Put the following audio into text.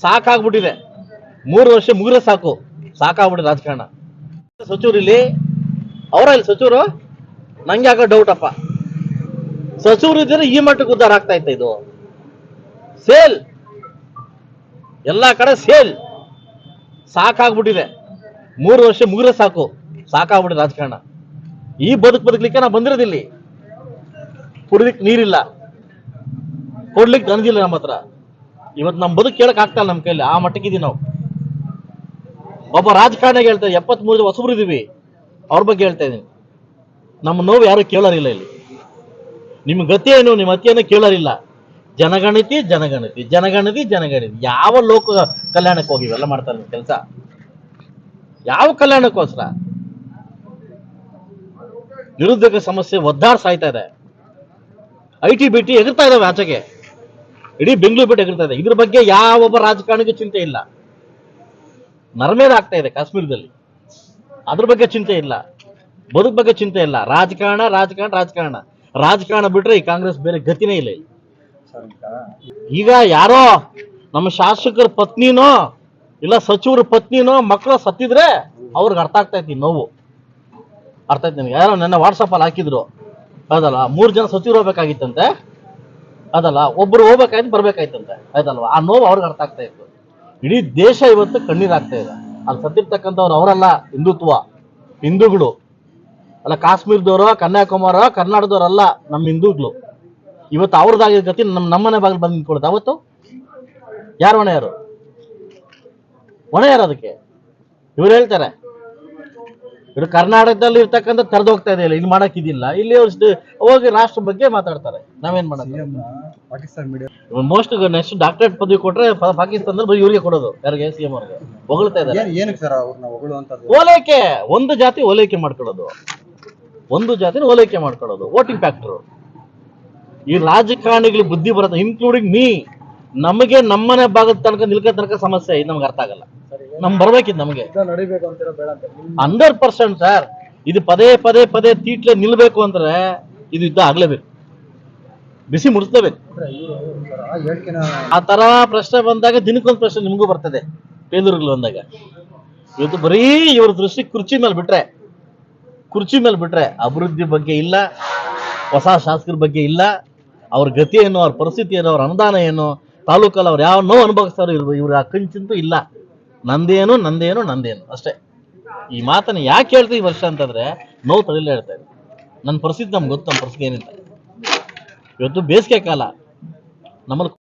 ಸಾಕಾಗ್ಬಿಟ್ಟಿದೆ. ಮೂರು ವರ್ಷ ಮುಗಿದ್ರೆ ಸಾಕು. ಸಾಕಾಗ್ಬಿಟ್ಟಿದೆ ರಾಜಕಾರಣ. ಸಚಿವರು ಇಲ್ಲಿ ಅವರ ಇಲ್ಲಿ ಸಚಿವರು, ನಂಗೆ ಯಾಕೋ ಡೌಟ್ ಅಪ್ಪ. ಸಚಿವರು ಇದ್ರೆ ಈ ಮಟ್ಟಕ್ಕೆ ಉದ್ಧಾರ ಆಗ್ತಾ ಇತ್ತ ಇದು. ಸೇಲ್. ಎಲ್ಲಾ ಕಡೆ ಸೇಲ್. ಸಾಕಾಗ್ಬಿಟ್ಟಿದೆ. ಮೂರು ವರ್ಷ ಮುಗಿದ್ರೆ ಸಾಕು. ಸಾಕಾಗ್ಬಿಟ್ಟಿದೆ ರಾಜಕಾರಣ. ಈ ಬದುಕು ಬದುಕಲಿಕ್ಕೆ ನಾ ಬಂದಿರೋದಿಲ್ಲಿ. ಕುಡಿಲಿಕ್ಕೆ ನೀರಿಲ್ಲ. ಕೊಡ್ಲಿಕ್ಕೆ ನನಗಿಲ್ಲ ನಮ್ಮ ಹತ್ರ ಇವತ್ತು ನಮ್ಮ ಬದುಕು ಕೇಳಕ್ ಆಗ್ತಾ ನಮ್ಮ ಕೈಲಿ, ಆ ಮಟ್ಟಕ್ಕಿದೀವಿ ನಾವು. ಒಬ್ಬ ರಾಜಕಾರಣಿಗೆ ಹೇಳ್ತಾ ಎಪ್ಪತ್ ಮೂರು ಹೊಸಬ್ರು ಇದೀವಿ. ಅವ್ರ ಬಗ್ಗೆ ಹೇಳ್ತಾ ಇದೀನಿ ನಮ್ಮ ನೋವು ಯಾರು ಕೇಳೋರಿಲ್ಲ ಇಲ್ಲಿ. ನಿಮ್ಮ ಗತಿ ಏನು ನಿಮ್ಮ ಅತಿಯನ್ನು ಕೇಳೋರಿಲ್ಲ. ಜನಗಣತಿ ಜನಗಣತಿ ಜನಗಣತಿ ಜನಗಣತಿ. ಯಾವ ಲೋಕ ಕಲ್ಯಾಣಕ್ಕೆ ಹೋಗಿ ಇವೆಲ್ಲ ಮಾಡ್ತಾರೆ ಕೆಲಸ? ಯಾವ ಕಲ್ಯಾಣಕ್ಕೋಸ್ಕರ? ನಿರುದ್ಯೋಗ ಸಮಸ್ಯೆ ಒದ್ದಾಡ್ ಸಾಯ್ತಾ ಇದೆ. ಐ ಟಿ, ಬಿ, ಟಿ ಎಗರ್ತಾ ಇದಾವೆ ಆಚೆಗೆ. ಇಡೀ ಬೆಂಗಳೂರು ಬಿಟ್ಟು ಎಗರ್ತಾ ಇದೆ. ಇದ್ರ ಬಗ್ಗೆ ಯಾವೊಬ್ಬ ರಾಜಕಾರಣಿಗೂ ಚಿಂತೆ ಇಲ್ಲ. ನರಮೇಧ ಆಗ್ತಾ ಇದೆ ಕಾಶ್ಮೀರದಲ್ಲಿ. ಅದ್ರ ಬಗ್ಗೆ ಚಿಂತೆ ಇಲ್ಲ. ಬದುಕ್ ಬಗ್ಗೆ ಚಿಂತೆ ಇಲ್ಲ. ರಾಜಕಾರಣ ರಾಜಕಾರಣ ರಾಜಕಾರಣ. ರಾಜಕಾರಣ ಬಿಟ್ರೆ ಈ ಕಾಂಗ್ರೆಸ್ ಬೇರೆ ಗತಿನೇ ಇಲ್ಲ ಈಗ ಯಾರೋ ನಮ್ಮ ಶಾಸಕರ ಪತ್ನಿನೋ ಇಲ್ಲ ಸಚಿವರ ಪತ್ನಿನೋ ಮಕ್ಕಳು ಸತ್ತಿದ್ರೆ ಅವ್ರಿಗೆ ಅರ್ಥ ಆಗ್ತಾ ಐತಿ ನೋವು. ಅರ್ಥ ಆಯ್ತು ನಿಮ್ಗೆ? ಯಾರೋ ನನ್ನ ವಾಟ್ಸಪ್ ಅಲ್ಲಿ ಹಾಕಿದ್ರು. ಹೌದಲ್ಲ? ಮೂರು ಜನ ಸಚಿವರು ಹೋಗ್ಬೇಕಾಗಿತ್ತಂತೆ. ಅದಲ್ಲ, ಒಬ್ರು ಹೋಗ್ಬೇಕಾಯ್ತು, ಬರ್ಬೇಕಾಯ್ತಂತೆ. ಆಯ್ತಲ್ವಾ? ಆ ನೋವು ಅವ್ರಿಗೆ ಅರ್ಥ ಆಗ್ತಾ ಇತ್ತು. ಇಡೀ ದೇಶ ಇವತ್ತು ಕಣ್ಣೀರಾಗ್ತಾ ಇದೆ. ಅಲ್ಲಿ ಸತ್ತಿರ್ತಕ್ಕಂಥವ್ರು ಅವರಲ್ಲ, ಹಿಂದುತ್ವ, ಹಿಂದೂಗಳು. ಅಲ್ಲ, ಕಾಶ್ಮೀರದವರು ಕನ್ಯಾಕುಮಾರ ಕರ್ನಾಟಕದವರಲ್ಲ, ನಮ್ಮ ಹಿಂದೂಗಳು. ಇವತ್ತು ಅವ್ರದ್ದಾಗಿದ್ದ ಗತಿ ನಮ್ಮ ನಮ್ಮನೆ ಬಾಗಿಲು ಬಂದು ನಿಂತ್ಕೊಳುತ್ತೆ ಅವತ್ತು? ಯಾರು ಹೊಣೆ ಯಾರು ಯಾರು ಅದಕ್ಕೆ? ಇವ್ರು ಹೇಳ್ತಾರೆ. ಇವರು ಕರ್ನಾಟಕದಲ್ಲಿ ಇರ್ತಕ್ಕಂಥ ಹೋಗ್ತಾ ಇದೆ ಇಲ್ಲ ಇಲ್ಲಿ ಮಾಡಕ್ಕಿದಿಲ್ಲ ಇಲ್ಲಿ ಅವ್ರು ಹೋಗಿ ರಾಷ್ಟ್ರ ಬಗ್ಗೆ ಮಾತಾಡ್ತಾರೆ. ನಾವೇನ್ ಮಾಡೋದು ಮೋಸ್ಟ್ ನೆಕ್ಸ್ಟ್ ಡಾಕ್ಟರೇಟ್ ಪದವಿ ಕೊಟ್ರೆ ಪಾಕಿಸ್ತಾನದಲ್ಲಿ ಬರೀ ಇವ್ರಿಗೆ ಕೊಡೋದು ಯಾರಿಗೆ ಸಿಎಂ ಅವ್ರಿಗೆ. ಹೊಗಳ್ತಾ ಇದ್ದಾರೆ ಓಲೈಕೆ ಒಂದು ಜಾತಿ ಓಲೈಕೆ ಮಾಡ್ಕೊಳ್ಳೋದು. ಒಂದು ಜಾತಿನ ಓಲೈಕೆ ಮಾಡ್ಕೊಳ್ಳೋದು ವೋಟಿಂಗ್ ಫ್ಯಾಕ್ಟರ್ ಈ ರಾಜಕಾರಣಿಗಳು ಬುದ್ಧಿ ಬರುತ್ತೆ ಇನ್ಕ್ಲೂಡಿಂಗ್ ಮೀ ನಮಗೆ ನಮ್ಮನೆ ಭಾಗದ ತನಕ ನಿಲ್ಕ ತನಕ ಸಮಸ್ಯೆ ಇದು ನಮ್ಗೆ ಅರ್ಥ ಆಗಲ್ಲ. ನಮ್ ಬರ್ಬೇಕಿದ್ ನಮ್ಗೆ. ನಡಿಬೇಕು ಅಂತೀರಾ ಬೇಡ ಅಂತ. Hundred percent sir. ಇದು ಪದೇ ಪದೇ ಪದೇ ತೀಟ್ಲೆ ನಿಲ್ಬೇಕು ಅಂದ್ರೆ ಇದು ಯುದ್ಧ ಆಗ್ಲೇಬೇಕು. ಬಿಸಿ ಮುಡಿಸ್ಲೇಬೇಕು ಆ ತರ ಪ್ರಶ್ನೆ ಬಂದಾಗ ದಿನಕ್ಕೊಂದು ಪ್ರಶ್ನೆ ನಿಮಗೂ ಬರ್ತದೆ. ಬೇಲೂರುಗಳು ಬಂದಾಗ. ಇವತ್ತು ಬರೀ ಇವ್ರ ದೃಷ್ಟಿ ಕುರ್ಚಿ ಮೇಲೆ ಬಿಟ್ರೆ ಕುರ್ಚಿ ಮೇಲೆ ಬಿಟ್ರೆ ಅಭಿವೃದ್ಧಿ ಬಗ್ಗೆ ಇಲ್ಲ ಹೊಸ ಶಾಸಕರ ಬಗ್ಗೆ ಇಲ್ಲ ಅವ್ರ ಗತಿ ಏನು ಅವ್ರ ಪರಿಸ್ಥಿತಿ ಏನು ಅವ್ರ ಅನುದಾನ ಏನು ತಾಲೂಕಲ್ಲಿ ಅವ್ರು ಯಾವ ನೋವು ಅನುಭವಿಸ್ತಾರೋ ಇವ್ರು ಇವ್ರ ಕಂಚಿಂತೂ ಇಲ್ಲ. ನಂದೇನು ನಂದೇನು ನಂದೇನು. ಅಷ್ಟೇ. ಈ ಮಾತನ್ನ ಯಾಕೆ ಹೇಳ್ತೀವಿ ವರ್ಷ ಅಂತಂದ್ರೆ ನೋವು ತಡಿಲ್ಲ ಹೇಳ್ತಾ ಇದೆ. ನನ್ನ ಪರಿಸ್ಥಿತಿ ನಮ್ಗೆ ಗೊತ್ತು ನಮ್ಮ ಪರಿಸ್ಥಿತಿ ಏನಿಲ್ಲ ಇವತ್ತು ಬೇಸಿಗೆ ಕಾಲ. ನಮ್ಮಲ್ಲಿ